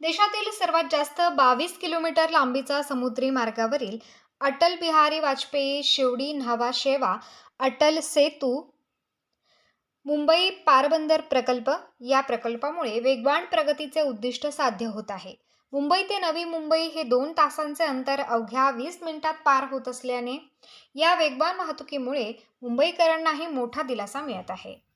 देशातील सर्वात जास्त बावीस किलोमीटर लांबीचा समुद्री मार्गावरील अटल बिहारी वाजपेयी शिवडी न्हावा शेवा अटल सेतू मुंबई पारबंदर प्रकल्प या प्रकल्पामुळे वेगवान प्रगतीचे उद्दिष्ट साध्य होत आहे. मुंबई ते नवी मुंबई हे दोन तासांचे अंतर अवघ्या वीस मिनिटात पार होत असल्याने या वेगवान वाहतुकीमुळे मुंबईकरांनाही मोठा दिलासा मिळत आहे.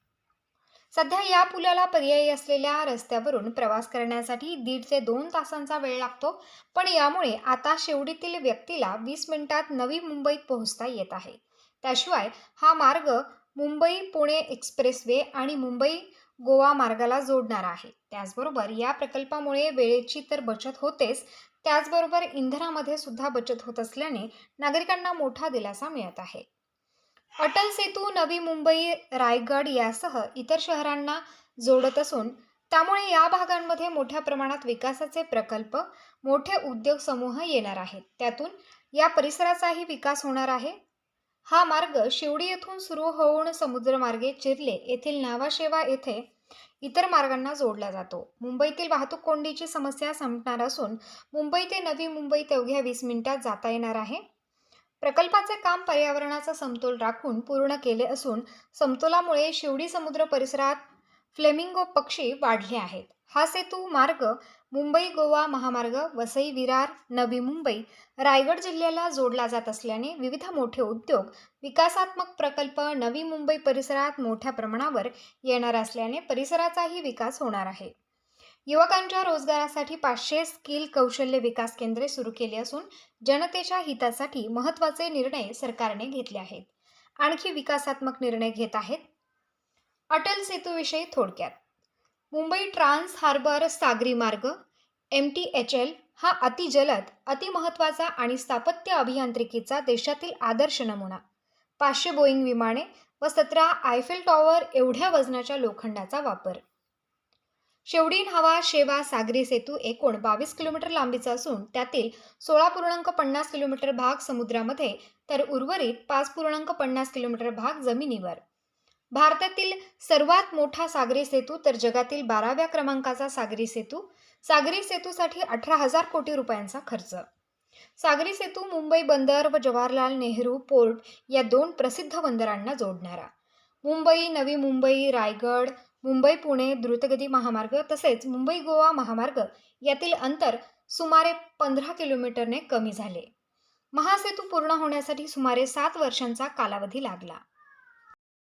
सध्या या पुलाला पर्यायी असलेल्या रस्त्यावरून प्रवास करण्यासाठी दीड ते दोन तासांचा वेळ लागतो पण यामुळे आता शेवडीतील व्यक्तीला वीस मिनिटात नवी मुंबईत पोहोचता येत आहे. त्याशिवाय हा मार्ग मुंबई पुणे एक्सप्रेसवे आणि मुंबई गोवा मार्गाला जोडणार आहे. त्याचबरोबर या प्रकल्पामुळे वेळेची तर बचत होतेच त्याचबरोबर इंधनामध्ये सुद्धा बचत होत असल्याने नागरिकांना मोठा दिलासा मिळत आहे. अटल सेतू नवी मुंबई रायगड यासह इतर शहरांना जोडत असून त्यामुळे या भागांमध्ये मोठ्या प्रमाणात विकासाचे प्रकल्प मोठे उद्योग समूह येणार आहेत. त्यातून या परिसराचाही विकास होणार आहे. हा मार्ग शिवडी येथून सुरू होऊन समुद्रमार्गे चिरले येथील नावाशेवा येथे इतर मार्गांना जोडला जातो. मुंबईतील वाहतूक कोंडीची समस्या संपणार असून मुंबई ते नवी मुंबई तेवघ्या वीस मिनिटात जाता येणार आहे. प्रकल्पाचे काम पर्यावरणाचा समतोल राखून पूर्ण केले असून समतोलामुळे शिवडी समुद्र परिसरात फ्लेमिंगो पक्षी वाढले आहेत. हा सेतू मार्ग मुंबई गोवा महामार्ग वसई विरार नवी मुंबई रायगड जिल्ह्याला जोडला जात असल्याने विविध मोठे उद्योग विकासात्मक प्रकल्प नवी मुंबई परिसरात मोठ्या प्रमाणावर येणार असल्याने परिसराचाही विकास होणार आहे. युवकांच्या रोजगारासाठी पाचशे स्किल कौशल्य विकास केंद्रे सुरू केली असून जनतेच्या हितासाठी महत्त्वाचे निर्णय सरकारने घेतले आहेत. आणखी विकासात्मक निर्णय घेत आहेत. अटल सेतूविषयी थोडक्यात. मुंबई ट्रान्स हार्बर सागरी मार्ग एम टी एच एल हा अतिजलद अतिमहत्वाचा आणि स्थापत्य अभियांत्रिकीचा देशातील आदर्श नमुना. पाचशे बोईंग विमाने व सतरा आयफेल टॉवर एवढ्या वजनाच्या लोखंडाचा वापर. शेवडी न्हावा शेवा सागरी सेतू एकूण बावीस किलोमीटर लांबीचा असून त्यातील सोळा पूर्णांक पन्नास किलोमीटर भाग समुद्रामध्ये तर उर्वरित पाच पूर्णांक पन्नास किलोमीटर भाग जमिनीवर. भारतातील सर्वात मोठा सागरी सेतू तर जगातील बाराव्या क्रमांकाचा सागरी सेतू. सागरी सेतूसाठी अठरा हजार कोटी रुपयांचा खर्च. सागरी सेतू मुंबई बंदर व जवाहरलाल नेहरू पोर्ट या दोन प्रसिद्ध बंदरांना जोडणारा. मुंबई नवी मुंबई रायगड मुंबई पुणे द्रुतगती महामार्ग तसेच मुंबई गोवा महामार्ग यातील अंतर सुमारे पंधरा किलोमीटरने कमी झाले. महासेतू पूर्ण होण्यासाठी सुमारे सात वर्षांचा कालावधी लागला.